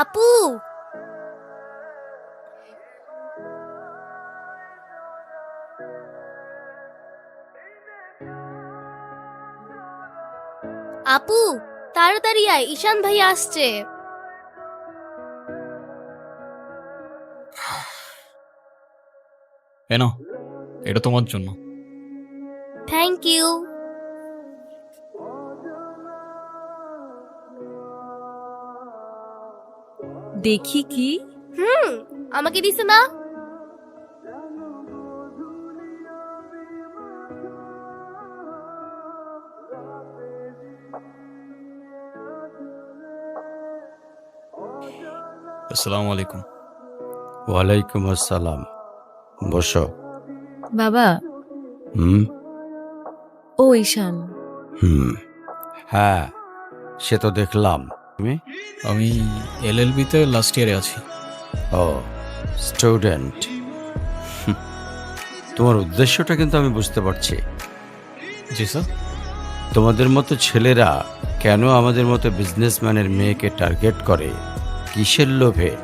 আপু। আপু তাড়াতাড়ি আয় ঈশান ভাই আসছে। এনো এটা তোমার জন্য। থ্যাংক ইউ দেখি কি? হুম আমাকে দিছে না? আসসালামু আলাইকুম। ওয়ালাইকুম আসসালাম। বসো। বাবা। হুম? ও ঈশান। হুম। হ্যাঁ সে তো দেখলাম। তুমি? আমি এলএলবিতে লাস্ট ইয়ারে আছি। ও স্টুডেন্ট তোমার উদ্দেশ্যটা কিন্তু আমি বুঝতে পারছি। জি স্যার তোমাদের মতো ছেলেরা কেন আমাদের মতো বিজনেসম্যানের মেয়েকে টার্গেট করে? কিসের লোভে?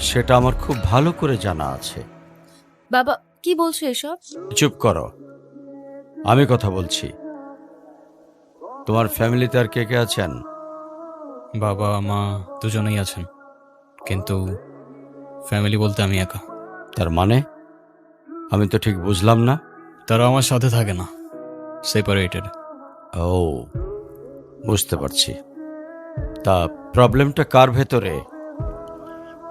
সেটা আমার খুব ভালো করে জানা আছে। বাবা কি বলছো এসব? চুপ করো। আমি কথা বলছি। তোমার ফ্যামিলিতে আর কে কে আছেন? বাবা মা দুজনেই আছেন। কিন্তু ফ্যামিলি বলতে আমি একা। তার মানে? আমি তো ঠিক বুঝলাম না। তারা আমার সাথে থাকে না। সেপারেটেড ও বুঝতে পারছি। তা প্রবলেমটা কার ভেতরে?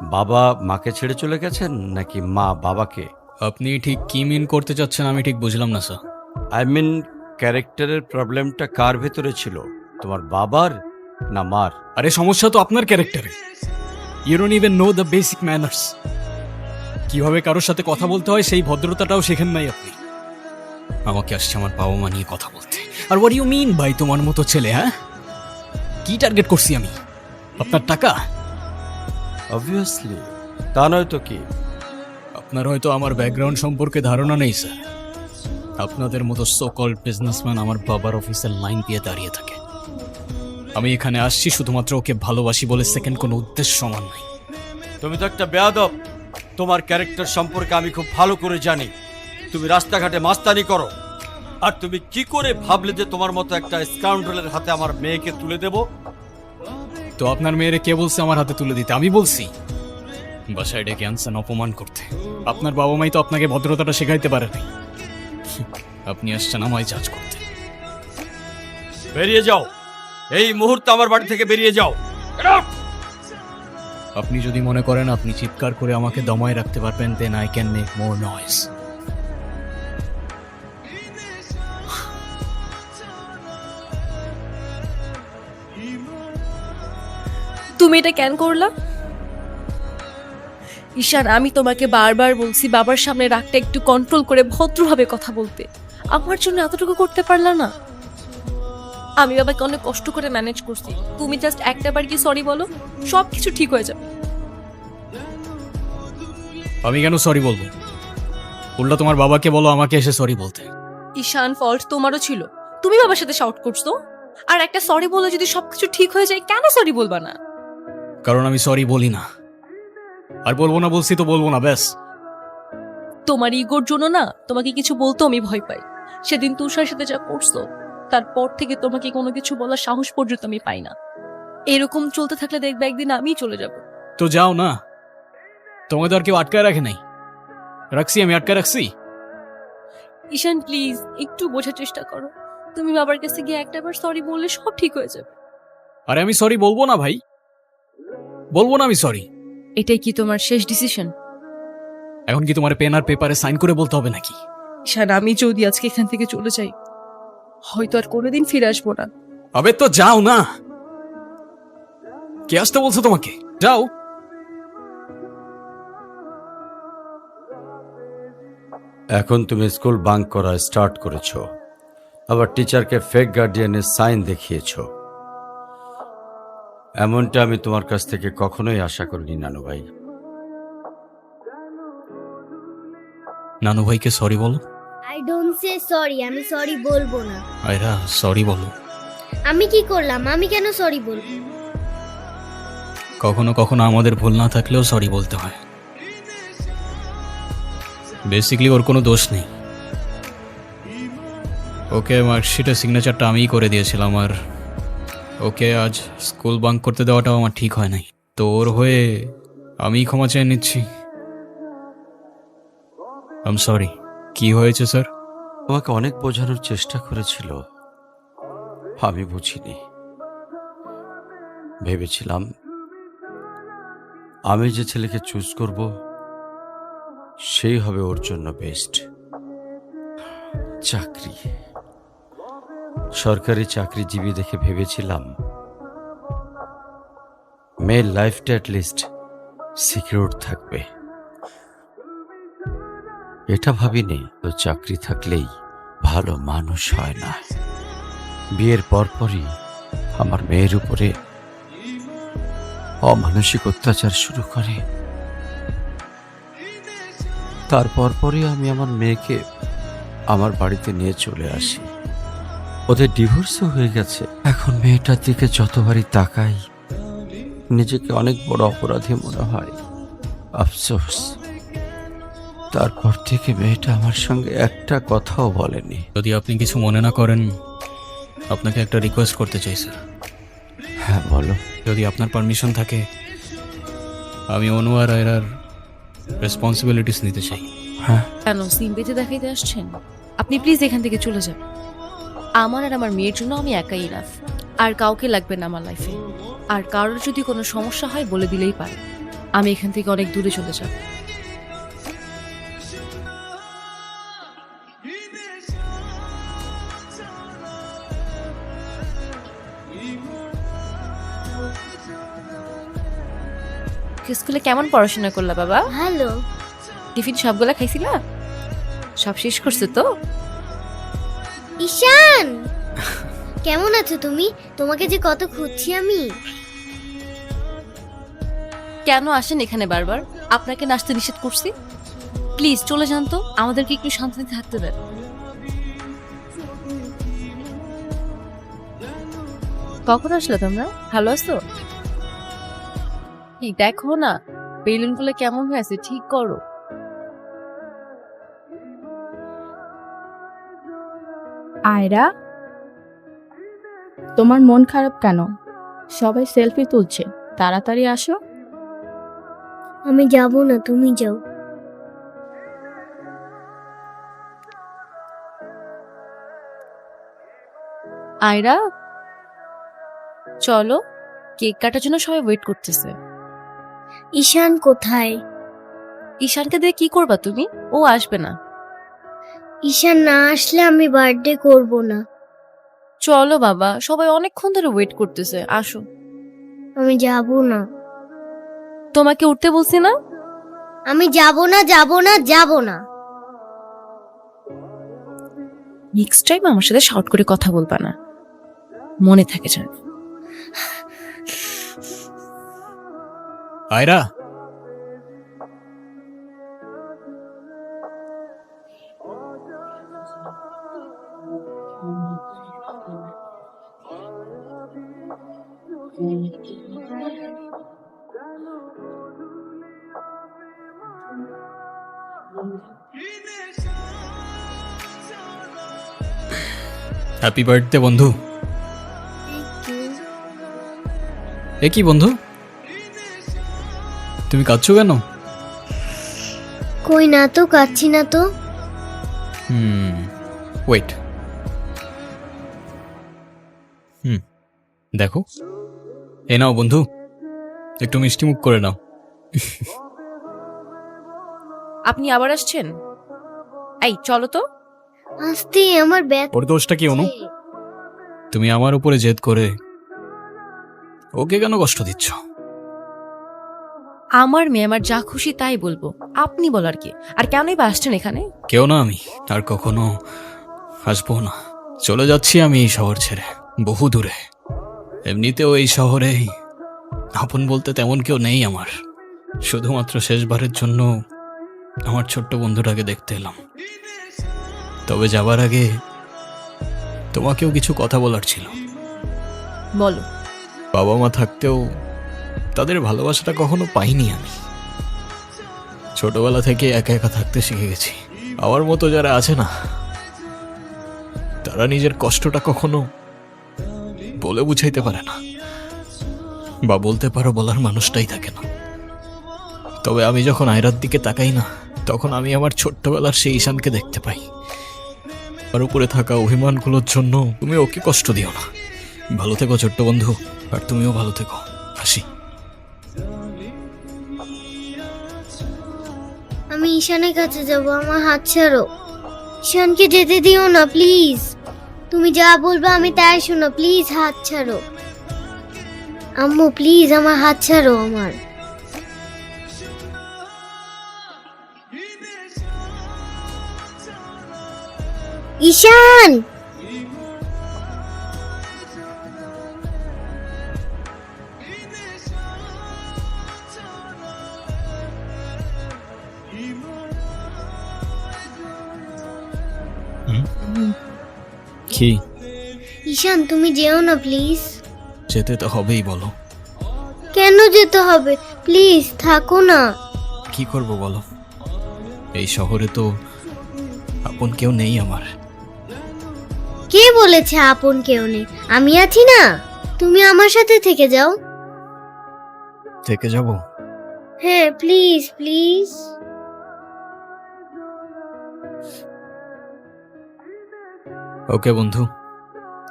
বাবা মাকে ছেড়ে চলে গেছেন নাকি মা বাবাকে? আপনি ঠিক কি মিন করতে চাচ্ছেন আমি ঠিক বুঝলাম না স্যার আই মিন ক্যারেক্টারের প্রবলেমটা কার ভেতরে ছিল? তোমার বাবার না মার। আরে সমস্যা তো আপনার ক্যারেক্টারে। You don't even know the basic manners কীভাবে কারোর সাথে কথা বলতে হয় সেই ভদ্রতাটাও শেখেন নাই আপনি। আমাকে আসছে আমার বাবা মা নিয়ে কথা বলতে। আর হোয়াট ইউ মিন ভাই তোমার মতো ছেলে হ্যাঁ? কি টার্গেট করছি আমি? আপনার টাকা? অবভিয়াসলি তা নয় তো কি? আপনার হয়তো আমার ব্যাকগ্রাউন্ড সম্পর্কে ধারণা নেই স্যার আপনাদের মতো সকল বিজনেসম্যান আমার বাবার অফিসের লাইন দিয়ে দাঁড়িয়ে থাকে। আমি এখানে আসছি শুধুমাত্র ওকে ভালোবাসি বলে সেকেন্ড কোনো উদ্দেশ্য সমান নাই। তুমি তো একটা বেয়াদব। তোমার ক্যারেক্টার সম্পর্কে আমি খুব ভালো করে জানি। তুমি রাস্তাঘাটে মাস্তানি করো। আর তুমি কি করে ভাবলে যে তোমার মতো একটা স্কাউন্ডলের হাতে আমার মেয়েকে তুলে দেব? তো আপনার মেয়েরে কে বলছে আমার হাতে তুলে দিতে? আমি বলছি। বাসায় ডেকে আনছেন অপমান করতে। আপনার বাবা মাই তো আপনাকে ভদ্রতাটা শেখাইতে পারে নাই। আপনি আসছেন আমায় জাজ করতে। বেরিয়ে যাও। এই মুহূর্তে আমার বাড়ি থেকে বেরিয়ে যাও। আপনি যদি মনে করেন আপনি চিৎকার করে আমাকে দমায় রাখতে পারবেন then I can make more noise তুমি এটা কেন করলা? ঈশান আমি তোমাকে বারবার বলছি বাবার সামনে রাগটা একটু কন্ট্রোল করে ভদ্রভাবে কথা বলতে। আমার জন্য এতটুকু করতে পারলা না? আমি বাবাকে অনেক কষ্ট করে ম্যানেজ করছি। তুমি জাস্ট একটা বার কি সরি বলো? সব কিছু ঠিক হয়ে যাবে। আমি কেন সরি বলব? উল্টা তোমার বাবাকে বলো আমাকে এসে সরি বলতে। ঈশান ফল্ট তোমারও ছিল। তুমি বাবার সাথে শাউট করছ। আর একটা সরি বলে যদি সবকিছু ঠিক হয়ে যায় কেন সরি বলবা না? কারণ আমি সরি বলি না। আর বলব না বলছি তো বলব না ব্যাস। তোমার ইগোর জন্য না তোমাকে কিছু বলতো আমি ভয় পাই। সেদিন তুষার সাথে যা করছ তারপর থেকে তোমাকে কোনো কিছু বলার সাহস পর্যন্ত আমি পাই না। এরকম চলতে থাকলে দেখবে একদিন আমিই চলে যাব। তো যাও না। তোমাকে তো আর কেউ আটকায় রাখে নাই। রাখছি আমি আটকায় রাখছি। ঈশান প্লিজ একটু বোঝার চেষ্টা করো। তুমি বাবার কাছে গিয়ে একটা একটাবার সরি বললে সব ঠিক হয়ে যাবে। আরে আমি সরি বলব না ভাই। বলব না আমি সরি এটাই কি তোমার শেষ ডিসিশন এখন কি তোমার পেন আর পেপারে সাইন করে বলতে হবে নাকি? ঈশান আমি যদি আজকে এখান থেকে চলে যাই হয়তো আর কোনোদিন ফিরে আসব না। আবে তো যাও না। কে আসতে বলছো তোমাকে? যাও। এখন তুমি স্কুল বাঙ্ক করা স্টার্ট করেছ। আবার টিচারকে ফেক গার্ডিয়ানের সাইন দেখিয়েছো। এমনটা আমি তোমার কাছ থেকে কখনোই আশা করিনি নানু ভাই নানু ভাইকে সরি বলো। আই ডোন্ট সে সরি আমি সরি বলব না। আয়রা সরি বলো। আমি কি করলাম? আমি কেন সরি বলব? কখনো কখনো আমাদের ভুল না থাকলেও সরি বলতে হয়। বেসিক্যালি ওর কোনো দোষ নেই। ওকে মার্কশিটের সিগনেচারটা আমিই করে দিয়েছিলাম আর ওকে আজ স্কুল বাঙ্ক করতে দেওয়াটাও আমার ঠিক হয় নাই। তো ওর হয়ে আমিই ক্ষমা চেয়ে নিচ্ছি। আম সরি কি হয়েছে, স্যার? আমাকে অনেক বোঝানোর চেষ্টা করেছিল। আমি বুঝিনি। ভেবেছিলাম আমি যে ছেলেকে চুজ করব, সেই হবে ওর জন্য বেস্ট। চাকরি। সরকারি চাকরিজীবী দেখে ভেবেছিলাম মেয়ের লাইফটা লিস্ট সিকিউর থাকবে। এটা ভাবিনি তো চাকরি থাকলেই ভালো মানুষ হয় না। বিয়ের পরপরই আমার মেয়ের উপরে অমানসিক অত্যাচার শুরু করে। তারপর পরে আমি আমার মেয়েকে আমার বাড়িতে নিয়ে চলে আসি। ওদের ডিভোর্সও হয়ে গেছে। এখন মেয়েটার দিকে যতবারই তাকাই, নিজেকে অনেক বড় অপরাধী মনে হয়। আফসোস। তারপর থেকে মেয়েটা আমার সঙ্গে একটা কথাও বলেনি। যদি আপনি কিছু মনে না করেন আপনাকে একটা রিকোয়েস্ট করতে চাই স্যার হ্যাঁ বলো। যদি আপনার পারমিশন থাকে আমি অনু আর এরার রেসপন্সিবিলিটিস নিতে চাই। হ্যাঁ। কেন সিম বেঁধে দেখাইতে আসছেন? আপনি প্লিজ এখান থেকে চলে যান। আমার আর আমার মেয়ের জন্য আমি একাই ইনাফ আর কাউকে লাগবে না আমার লাইফে আর কারোর যদি কোনো সমস্যা হয় বলে দিলেই পারে। আমি এখান থেকে অনেক দূরে চলে যাব। স্কুলে কেমন পড়াশোনা করলা বাবা? ভালো। টিফিন সবগুলা খাইছিলা? সব শেষ করছে তো? ঈশান! কেমন আছো তুমি? তোমাকে যে কত খুঁজছি আমি। কেন আসেন এখানে বারবার? আপনাকে নাচতে নিষেধ করছি। প্লিজ চলে যান তো। আমাদেরকে একটু শান্তিতে থাকতে দেন। কখন আসলে তোমরা? ভালো আছো? ঠিক দেখো না বেলুনগুলো কেমন হয়েছে ঠিক করো। আয়রা তোমার মন খারাপ কেন? সবাই সেলফি তুলছে তাড়াতাড়ি আসো। আমি যাব না তুমি যাও। আয়রা চলো কেক কাটার জন্য সবাই ওয়েট করতেছে। ঈশান কোথায়? ঈশানকে দিয়ে কি করবা তুমি? ও আসবে না। ঈশান না আসলে আমি বার্থডে করব না। চলো বাবা সবাই অনেকক্ষণ ধরে ওয়েট করতেছে আসো। আমি যাব না। তোমাকে উঠতে বলছি না? আমি যাব না যাব না যাব না। নেক্সট টাইম আমার সাথে শর্ট করে কথা বলবা না। মনে থাকে যেন। আয়রা হ্যাপি বার্থডে বন্ধু। এ কি বন্ধু? তুমি কাঁদছো কেন? কই না তো কাচ্ছি না তো। হুম ওয়েট হুম দেখো। এ নাও বন্ধু একটু মিষ্টি মুখ করে নাও। আপনি আবার আসছেন? এই চলো তো। আসতে আমার ব্যাথ ওর দোষটা কি অনু? তুমি আমার উপরে জেদ করে ওকে কেন কষ্ট দিচ্ছ? আমার মেয়ে আমার যা খুশি তাই বলব। আপনি বলার কি? আর কেনই বা আসছেন এখানে? কেউ না আমি আর কখনো আসব না। চলে যাচ্ছি আমি এই শহর ছেড়ে বহু দূরে। এমনিতেও এই শহরে আপন বলতে তেমন কেউ নেই আমার। শুধুমাত্র শেষবারের জন্য আমার ছোট্ট বন্ধুটাকে দেখতে এলাম। তবে যাবার আগে তোমাকেও কিছু কথা বলার ছিল। বলো। বাবা মা থাকতেও তাদের ভালোবাসাটা কখনো পাইনি আমি। ছোটবেলা থেকে একা একা থাকতে শিখে গেছি। আমার মতো যারা আছে না, তারা নিজের কষ্টটা কখনো বলে বুঝাইতে পারে না বা বলতে পারো বলার মানুষটাই থাকে না। তবে আমি যখন আয়রার দিকে তাকাই না, তখন আমি আমার ছোট্টবেলার সেই ঈশানকে দেখতে পাই। আর উপরে থাকা অভিমানগুলোর জন্য তুমি ওকে কষ্ট দিও না। ভালো থেকো ছোট্ট বন্ধু, আর তুমিও ভালো থেকো। হাসি আমি ঈশানের কাছে যাব, আমার হাত ছাড়ো। ঈশানকে যেতে দিও না, প্লিজ। তুমি যা বলবে আমি তাই শোনো, প্লিজ হাত ছাড়ো। আম্মু, প্লিজ আমার হাত ছাড়ো আমার। ঈশান! কি ঈশান তুমি যেও না প্লিজ। যেতে তো হবেই বলো। কেন যেতে হবে? প্লিজ থাকো না। কি করব বলো? এই শহরে তো আপন কেউ নেই আমার। কে বলেছে আপন কেউ নেই? আমি আছি না। তুমি আমার সাথে থেকে যাও। থেকে যাব? হ্যাঁ প্লিজ প্লিজ। ওকে বন্ধু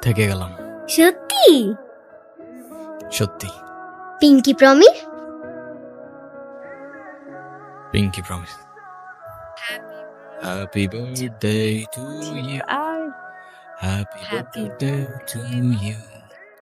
থেকে গেলাম। সত্যি? সত্যি। Pinky promise? Pinky promise. Happy birthday to you happy birthday to you